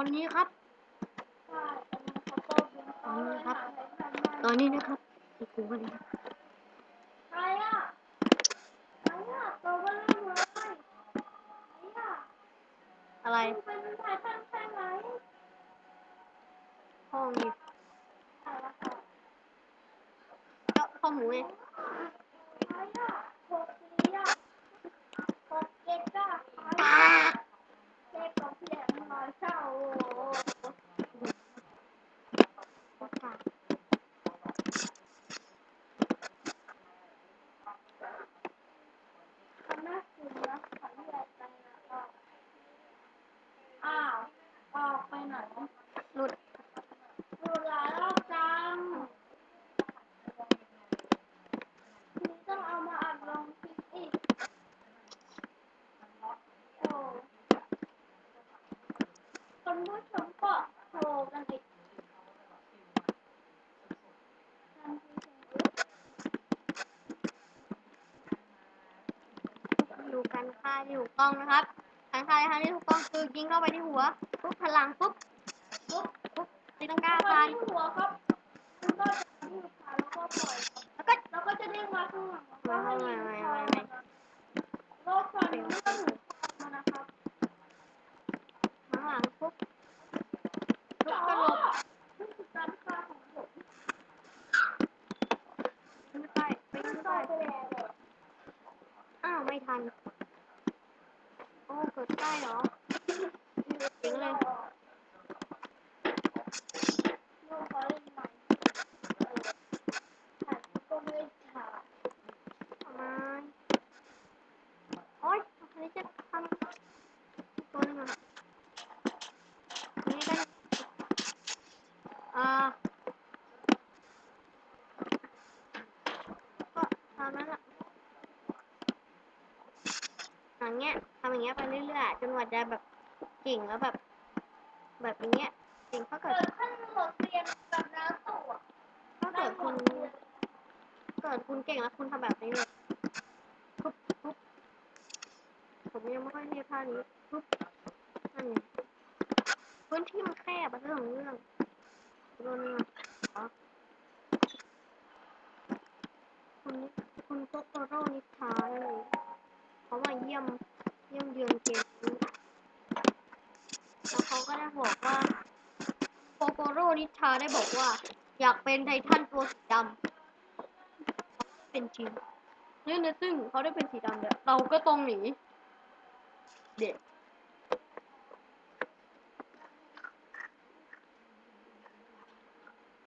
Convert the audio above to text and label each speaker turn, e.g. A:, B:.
A: คนนี้ครับ
B: ใช่อันนี้เขาก็บินเขาเลยหาใครทัน
A: ตอนนี้นะครับอีกครูคนนี้
B: ใครอะใครอะตัวเบลอเลยใครอะ
A: อะไร
B: คุณเป็นชายทันใช่ไหม
A: ห้องนี้
B: ใช่แล้วค่ะ
A: ก็ข้อหมูไง
B: ใครอะหกสี่อะหกเจ็ดอะใคร
A: ปา
B: อะ
A: ก
B: เจ็ดกับเพียงมาเช่าโอ้โห
A: ปาก
B: ทำหน้าคืนนะขอเรียกไปนะออกอ้าว ออกไปไหน
A: หลุดหลุ
B: ดหลายรอบจังทีนี้ต้องเอามาอัดลงคลิปอีกโอ้คนผู้ชมก็โทรกันอีกทันทีเสียง
A: ดูการฆ่าที่กต้องนะครับ การฆ่าในทางที่ถูกต้องคือยิงเข้าไปที่หัวปุ๊บพลังปุ๊บปุ๊บปุ๊บตีลังกา
B: เข้า
A: ผ่าน
B: ที่หัวครับคุณก็จะที่ขาแล้วก็ปล่อย
A: แล้วก็
B: แล้วก็จะเด้งมาข้างหลังแล้วก็ให้ยิง
A: ไม่
B: คอ
A: ไม่
B: มันนะโลกฟันเรื่องมันนะครับ
A: ข้างหลังปุ๊บ
B: ลูกกระโหลกนี่คือการฆ่าของผม
A: ไม่ใช่ไม่
B: ไม่
A: ใช่
B: ใช่ไปแล้วเลย
A: อ้าวไม่ทัน โอ้เกิดได้เหรอจริงเลย
B: ลูกเขาเล่นใหม่ถ่ายก็ไม่ได้ถ่าย
A: ประมาณโอ๊ยอันนี้จะทำตัวนึงอะอันนี้ได้อ่าก็ตามนั้นแหละ อย่างเงี้ยทำอย่างเงี้ยไปเรื่อยๆจนกว่าจะแบบเก่งแล้วแบบ แบบอย่างเงี้ยเก่งถ้าเกิด
B: ขั้นหลดเรียนแบบน้ำตัว
A: ถ้าเกิดคุณเกิดคุณเก่งแล้วคุณทำแบบนี้เลยปุ๊บปุ๊บผมยังไม่ค่อยเรียกท่านี้ปุ๊บนั่นไงพื้นที่มันแคบอะเรื่องของเรื่องโดนเนี่ยอ๋อคุณคุณโตโตโร่นิทาได้เลย เขามาเยี่ยมเยี่ยมเยือนเกมนี้แล้วเขาก็ได้บอกว่าโคโกโร่นิชาได้บอกว่า อยากเป็นไททันตัวสีดำเป็นจริงเนี่ยนะซึ่งเขาได้เป็นสีดำเนี่ยเราก็ต้องหนีเด็ก